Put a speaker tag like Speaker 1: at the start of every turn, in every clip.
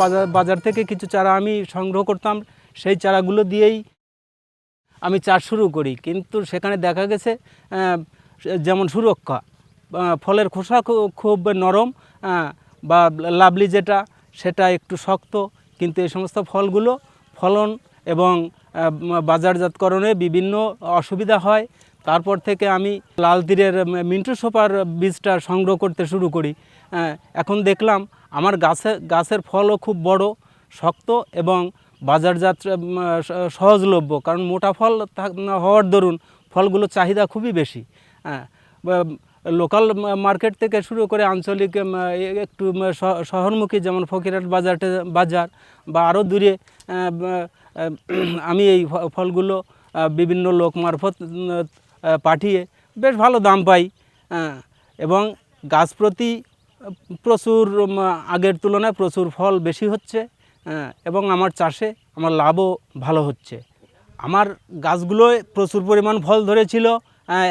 Speaker 1: বাজার বাজার থেকে কিছু চারা আমি সংগ্রহ করতাম, সেই চারাগুলো দিয়েই আমি চাষ শুরু করি। কিন্তু সেখানে দেখা গেছে যেমন সুরক্ষা ফলের খোসা খুব নরম বা লাভলি যেটা, সেটা একটু শক্ত, কিন্তু এই সমস্ত ফলগুলো ফলন এবং বাজারজাতকরণে বিভিন্ন অসুবিধা হয়। তারপর থেকে আমি লাল তীরের মিন্টু সোপার বীজটা সংগ্রহ করতে শুরু করি। আহ, এখন দেখলাম আমার গাছে গাছের ফলও খুব বড় শক্ত এবং বাজারজাত সহজলভ্য। কারণ মোটা ফল হওয়ার দরুন ফলগুলো চাহিদা খুবই বেশি। হ্যাঁ লোকাল মার্কেট থেকে শুরু করে আঞ্চলিক একটু শহরমুখী যেমন ফকিরহাট বাজারটে বাজার বা আরও দূরে আমি এই ফলগুলো বিভিন্ন লোক মারফত পাঠিয়ে বেশ ভালো দাম পাই। হ্যাঁ, এবং গাছ প্রতি প্রচুর আগের তুলনায় প্রচুর ফল বেশি হচ্ছে হ্যাঁ, এবং আমার চাষে আমার লাভও ভালো হচ্ছে। আমার গাছগুলোয় প্রচুর পরিমাণ ফল ধরেছিল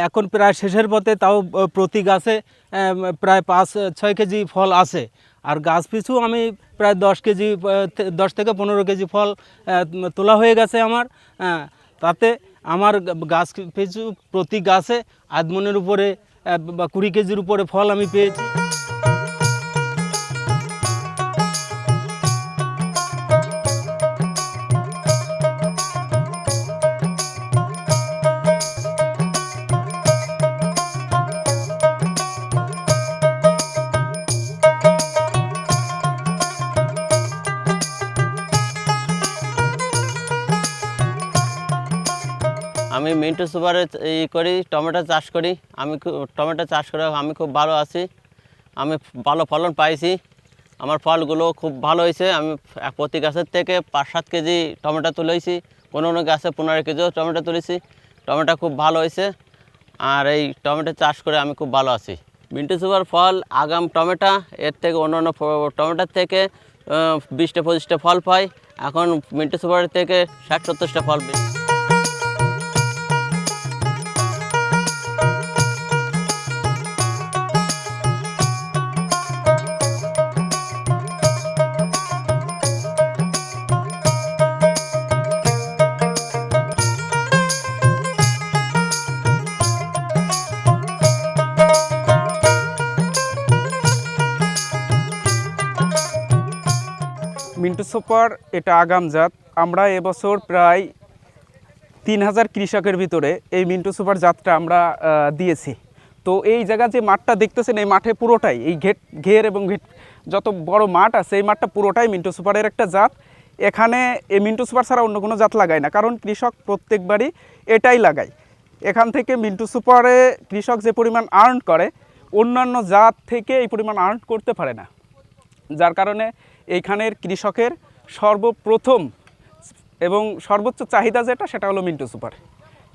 Speaker 1: এখন প্রায় শেষের পথে তাও প্রতি গাছে প্রায় পাঁচ ছয় কেজি ফল আছে। আর গাছ পিছু আমি প্রায় দশ কেজি দশ থেকে পনেরো কেজি ফল তোলা হয়ে গেছে আমার হ্যাঁ, তাতে আমার গাছ পেয়েছি প্রতি গাছে আধমনের উপরে বা কুড়ি কেজির উপরে ফল আমি পেয়েছি।
Speaker 2: মিন্টু সুপারে ই করি, টমেটো চাষ করি। আমি টমেটো চাষ করে আমি খুব ভালো আছি। আমি ভালো ফলন পাইছি। আমার ফলগুলো খুব ভালো হয়েছে। আমি প্রতি গাছের থেকে পাঁচ সাত কেজি টমেটো তুলেছি। কোনো কোনো গাছে পনেরো কেজিও টমেটো তুলেছি। টমেটো খুব ভালো হয়েছে। আর এই টমেটো চাষ করে আমি খুব ভালো আছি। মিন্টু সুপার ফল, আগাম টমেটো, এর থেকে অন্য অন্য টমেটোর থেকে বিশটা পঁচিশটা ফল পাই। এখন মিন্টু সুপারের থেকে ষাট সত্তরটা ফল বেশি
Speaker 3: মিন্টু সুপার এটা আগাম জাত। আমরা এবছর প্রায় তিন হাজার কৃষকের ভিতরে এই মিন্টু সুপার জাতটা আমরা দিয়েছি। তো এই জায়গা যে মাঠটা দেখতেছেন, এই মাঠে পুরোটাই, এই ঘেট, ঘের এবং ঘেট, যত বড় মাঠ আছে, এই মাঠটা পুরোটাই মিন্টু সুপারের একটা জাত। এখানে এই মিন্টু সুপার ছাড়া অন্য কোনো জাত লাগায় না, কারণ কৃষক প্রত্যেকবারই এটাই লাগায়। এখান থেকে মিন্টু সুপারে কৃষক যে পরিমাণ আর্ন করে, অন্যান্য জাত থেকে এই পরিমাণ আর্ন করতে পারে না। যার কারণে এইখানের কৃষকের সর্বপ্রথম এবং সর্বোচ্চ চাহিদা যেটা, সেটা হলো মিন্টু সুপার।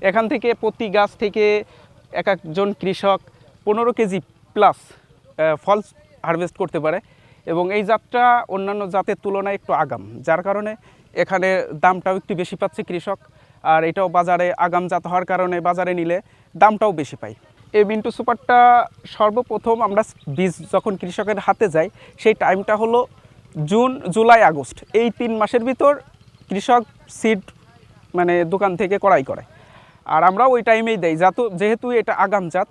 Speaker 3: এখান থেকে প্রতি গাছ থেকে এক একজন কৃষক পনেরো কেজি প্লাস ফল হারভেস্ট করতে পারে এবং এই জাতটা অন্যান্য জাতের তুলনায় একটু আগাম, যার কারণে এখানে দামটাও একটু বেশি পাচ্ছে কৃষক আর এটাও বাজারে আগাম জাত হওয়ার কারণে বাজারে নিলে দামটাও বেশি পাই এই মিন্টু সুপারটা সর্বপ্রথম আমরা বীজ যখন কৃষকের হাতে যাই সেই টাইমটা হলো জুন জুলাই আগস্ট। এই তিন মাসের ভিতর কৃষক সিড মানে দোকান থেকে কড়াই করে। আর আমরা ওই টাইমেই দেই। যাতে যেহেতু এটা আগাম জাত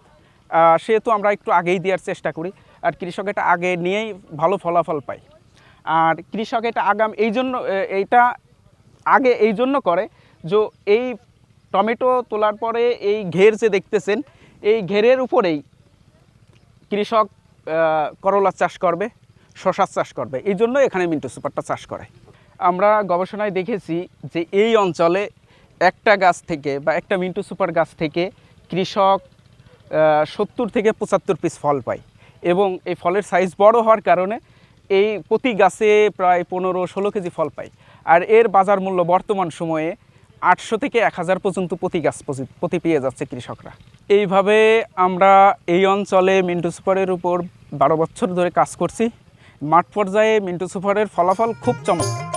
Speaker 3: সেহেতু আমরা একটু আগেই দেওয়ার চেষ্টা করি। আর কৃষক এটা আগে নিয়েই ভালো ফলাফল পায়। আর কৃষক এটা আগাম এই জন্য এইটা আগে এই জন্য করে যে এই টমেটো তোলার পরে এই ঘের যে দেখতেছেন এই ঘেরের উপরেই কৃষক আহ, করলা চাষ করবে। শশার চাষ করবে। এই জন্য এখানে মিন্টু সুপারটা চাষ করে। আমরা গবেষণায় দেখেছি যে এই অঞ্চলে একটা গাছ থেকে বা একটা মিন্টু সুপার গাছ থেকে কৃষক সত্তর থেকে পঁচাত্তর পিস ফল পায় এবং এই ফলের সাইজ বড় হওয়ার কারণে এই প্রতি গাছে প্রায় পনেরো ষোলো কেজি ফল পায়। আর এর বাজার মূল্য বর্তমান সময়ে আটশো থেকে এক হাজার পর্যন্ত প্রতি গাছ প্রতি পেয়ে যাচ্ছে কৃষকরা। এইভাবে আমরা এই অঞ্চলে মিন্টু সুপারের উপর বারো বছর ধরে কাজ করছি। মাঠ পর্যায়ে মিন্টু সুফারের ফলাফল খুব চমৎকার।